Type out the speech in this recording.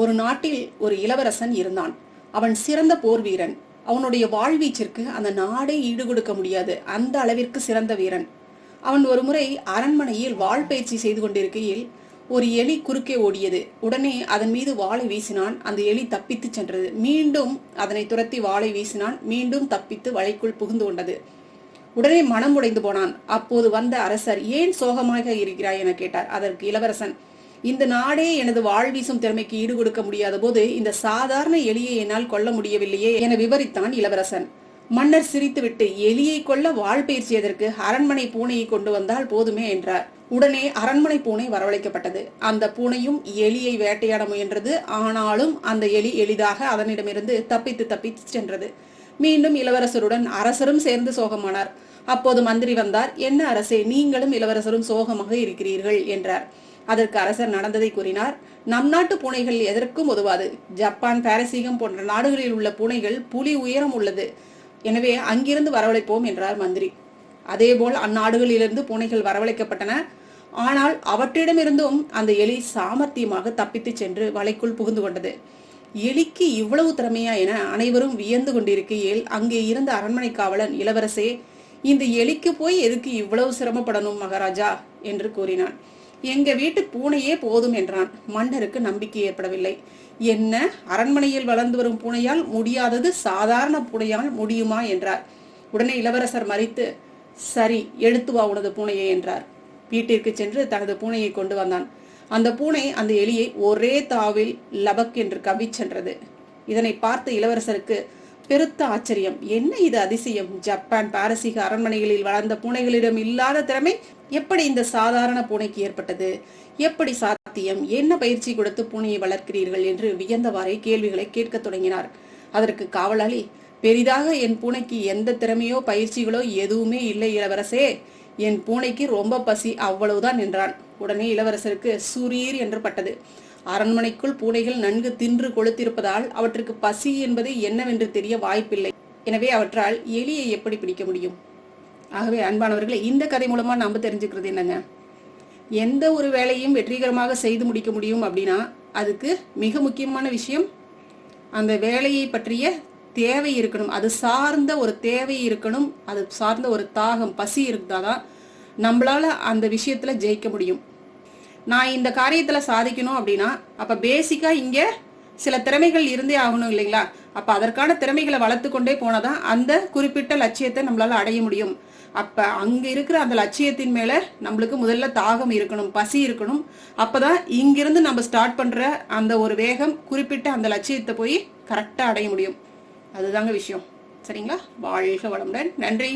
ஒரு நாட்டில் ஒரு இளவரசன் இருந்தான். அவன் சிறந்த போர் வீரன். அவனுடைய வாழ்வீச்சிற்கு அந்த நாடே ஈடுகொடுக்க முடியாது. அந்த அளவிற்கு சிறந்த வீரன். அவன் ஒருமுறை அரண்மனையில் வாள் பயிற்சி செய்து கொண்டிருக்கையில் ஒரு எலி குறுக்கே ஓடியது. உடனே அதன் மீது வாளை வீசினான். அந்த எலி தப்பித்து சென்றது. மீண்டும் அதனை துரத்தி வாளை வீசினான். மீண்டும் தப்பித்து வலைக்குள் புகுந்து கொண்டது. உடனே மனம் உடைந்து போனான். அப்போது வந்த அரசர் ஏன் சோகமாக இருக்கிறாய்? என கேட்டார். அதற்கு இளவரசன் இந்த நாடே எனது வாழ்வீசும் திறமைக்கு ஈடு கொடுக்க முடியாத போது இந்த சாதாரண எலியை என்னால் கொல்ல முடியவில்லையே என விவரித்தான் இளவரசன். மன்னர் சிரித்துவிட்டு எலியை கொல்ல வாழ் பயிற்சியதற்கு அரண்மனை பூனையை கொண்டு வந்தால் போதுமே என்றார். உடனே அரண்மனை பூனை வரவழைக்கப்பட்டது. அந்த பூனையும் எலியை வேட்டையாட முயன்றது. ஆனாலும் அந்த எலி எளிதாக அதனிடமிருந்து தப்பித்து தப்பித்து சென்றது. மீண்டும் இளவரசருடன் அரசரும் சேர்ந்து சோகமானார். அப்போது மந்திரி வந்தார் என்ன அரசே நீங்களும் இளவரசரும் சோகமாக இருக்கிறீர்கள் என்றார். அதற்கு அரசர் நடந்ததை கூறினார். நம் நாட்டு பூனைகள் எதற்கும் உதவாது. ஜப்பான் பாரசீகம் போன்ற நாடுகளில் உள்ள பூனைகள் புலி உயரம் உள்ளது. எனவே அங்கிருந்து வரவழைப்போம் என்றார் மந்திரி. அதேபோல் அந்நாடுகளிலிருந்து பூனைகள் வரவழைக்கப்பட்டன. ஆனால் அவற்றிடமிருந்தும் அந்த எலி சாமர்த்தியமாக தப்பித்துச் சென்று வலைக்குள் புகுந்து கொண்டது. எலிக்கு இவ்வளவு திறமையா என அனைவரும் வியந்து கொண்டிருக்கையில் அங்கே இருந்த அரண்மனை காவலன் இளவரசே இந்த எலிக்கு போய் எதுக்கு இவ்வளவு சிரமப்படணும் மகாராஜா? என்று கூறினான். எங்க வீட்டு பூனையே போதும் என்றான். மன்னருக்கு நம்பிக்கை ஏற்படவில்லை. என்ன? அரண்மனையில் வளர்ந்து வரும் பூனையால் முடியாதது சாதாரண பூனையால் முடியுமா? என்றார். உடனே இளவரசர் மறித்து சரி எடுத்து வா உனது பூனையை என்றார். வீட்டிற்கு சென்று தனது பூனையை கொண்டு வந்தான். அந்த பூனை அந்த எலியை ஒரே தாவில் லபக் என்று கவிச் சென்றது. இதனை பார்த்த இளவரசருக்கு பெருத்த ஆச்சரியம். என்ன இது அதிசயம்? ஜப்பான் பாரசீக அரண்மனைகளில் வளர்ந்த பூனைகளிடம் இல்லாத திறமை எப்படி இந்த சாதாரண பூனைக்கு ஏற்பட்டது? எப்படி சாத்தியம்? என்ன பயிற்சி கொடுத்து பூனையை வளர்க்கிறீர்கள் என்று வியந்தவாறே கேள்விகளை கேட்கத் தொடங்கினார். அதற்கு காவலாளி பெரிதாக என் பூனைக்கு எந்த திறமையோ பயிற்சிகளோ எதுவுமே இல்லை இளவரசே. என் பூனைக்கு ரொம்ப பசி அவ்வளவுதான் என்றான். உடனே இளவரசருக்கு சூரியர் என்று பட்டது. அரண்மனைக்குள் பூனைகள் நன்கு தின்று கொளுத்திருப்பதால் அவற்றுக்கு பசி என்பது என்னவென்று தெரிய வாய்ப்பில்லை. எனவே அவற்றால் எலியை எப்படி பிடிக்க முடியும்? ஆகவே அன்பானவர்களே இந்த கதை மூலமா நாம தெரிஞ்சுக்கிறது என்னங்க? எந்த ஒரு வேலையும் வெற்றிகரமாக செய்து முடிக்க முடியும் அப்படின்னா அதுக்கு மிக முக்கியமான விஷயம் அந்த வேலையை பற்றிய தேவை இருக்கணும். அது சார்ந்த ஒரு தேவை இருக்கணும். அது சார்ந்த ஒரு தாகம் பசி இருந்தாதான் நம்மளால அந்த விஷயத்துல ஜெயிக்க முடியும். நான் இந்த காரியத்தில் சாதிக்கணும் அப்படின்னா அப்போ பேசிக்காக இங்கே சில திறமைகள் இருந்தே ஆகணும் இல்லைங்களா? அப்போ அதற்கான திறமைகளை வளர்த்து கொண்டே போனாதான் அந்த குறிப்பிட்ட லட்சியத்தை நம்மளால் அடைய முடியும். அப்போ அங்கே இருக்கிற அந்த லட்சியத்தின் மேலே நம்மளுக்கு முதல்ல தாகம் இருக்கணும் பசி இருக்கணும். அப்போ தான் இங்கிருந்து நம்ம ஸ்டார்ட் பண்ணுற அந்த ஒரு வேகம் குறிப்பிட்ட அந்த லட்சியத்தை போய் கரெக்டாக அடைய முடியும். அதுதாங்க விஷயம். சரிங்களா? வாழ்க வளமுடன். நன்றி.